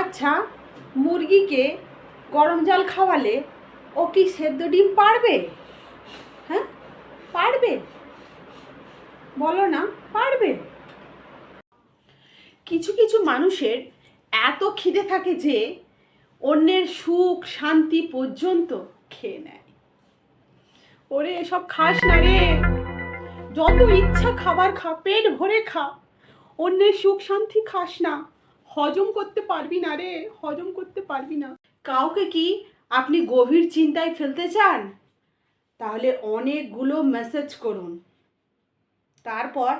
আচ্ছা মুরগিকে গরম জল খাওয়ালে ও কি সেদ্ধ ডিম পারবে? হ্যাঁ? পারবে? বলো না, পারবে? কিছু কিছু মানুষের এত খিদে থাকে যে অন্যের সুখ শান্তি পর্যন্ত খেয়ে নেয়। ওরে, এসব খাস না রে। যত ইচ্ছা খাবার খা, পেট ভরে খা। অন্যের সুখ শান্তি খাস না। হজম করতে পারবি না রে, হজম করতে পারবি না। কাউকে কি আপনি গভীর চিন্তায় ফেলতে চান? তাহলে অনেকগুলো মেসেজ করুন। তারপর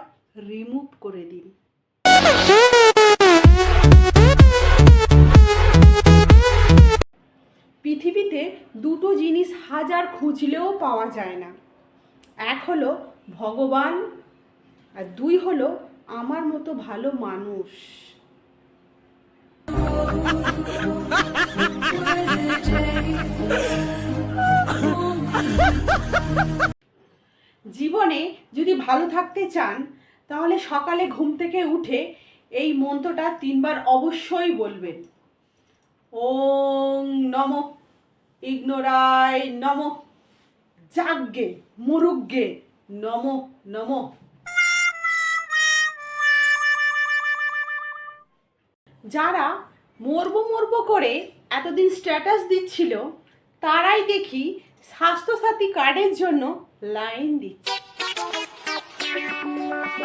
রিমুভ করে দিন। পৃথিবীতে দুটো জিনিস হাজার খুঁজলেও পাওয়া যায় না। এক হলো ভগবান আর দুই হলো আমার মতো ভালো মানুষ। জীবনে যদি ভালো থাকতে চান, তাহলে সকালে ঘুম থেকে উঠে এই মন্ত্রটা তিনবার অবশ্যই বলবেন। ওং নম, ইগনোরায় নম, যাজ্ঞে মুরুগ্গে নম নম। যারা মরবো মরবো করে এতদিন স্ট্যাটাস দিচ্ছিল, তারাই দেখি স্বাস্থ্যসাথী কার্ডের জন্য লাইন দিচ্ছে।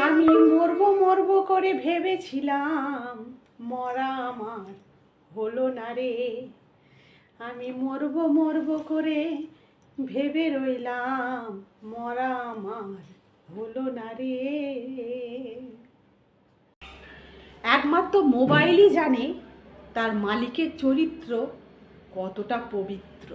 আমি মরবো মরবো করে ভেবেছিলাম, মরা আমার হলো না রে। আমি মরবো মরবো করে ভেবে রইলাম, মরা আমার হলো না রে। একমাত্র মোবাইলই জানে তার মালিকের চরিত্র কতটা পবিত্র।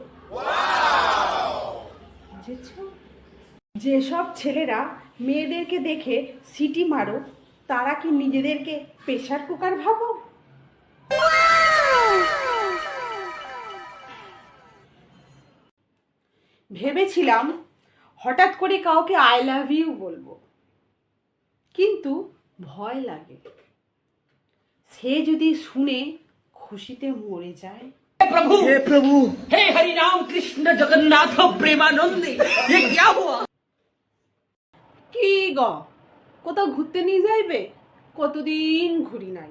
যেসব ছেলেরা মেয়েদেরকে দেখে সিটি মারো, তারা কি নিজেদেরকে প্রেশার কুকার ভাবো? ভেবেছিলাম হঠাৎ করে কাউকে আই লাভ ইউ বলব। কিন্তু ভয় লাগে। সে যদি শুনে খুশিতে মরে যায়। প্রভু! হে প্রভু! হে হরি রাম কৃষ্ণ জগন্নাথ প্রেমানন্দে। কি গ? কোথাও ঘুরতে নিয়ে যাইবে? কতদিন ঘুরি নাই।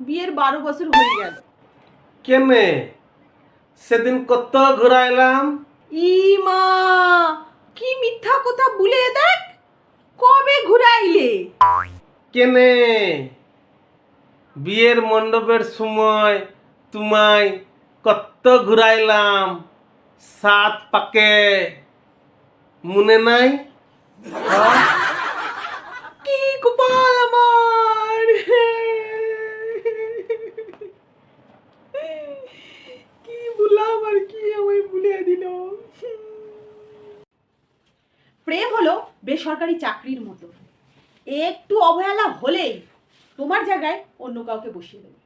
বিয়ের বারো বছর হয়ে গেল। কেমে? সেদিন কত ঘুরাইলাম? ই মা কি মিথ্যা কথা বলে দেখ। কবে ঘুরাইলে? কেনে বিয়ের মণ্ডপের সময় তোমায় কত ঘুরাইলাম সাত পাকে। মনে নাই? কি কপাল আমার? কি বললাম আর কি আমায় ভুলে দিল? প্রেম হলো বেসরকারি চাকরির মতো। একটু অবহেলা হলেই তোমার জায়গায় অন্য কাউকে বসিয়ে দেবে।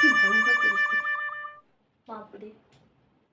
কি ভয়ঙ্কর পরিস্থিতি। বাপরে।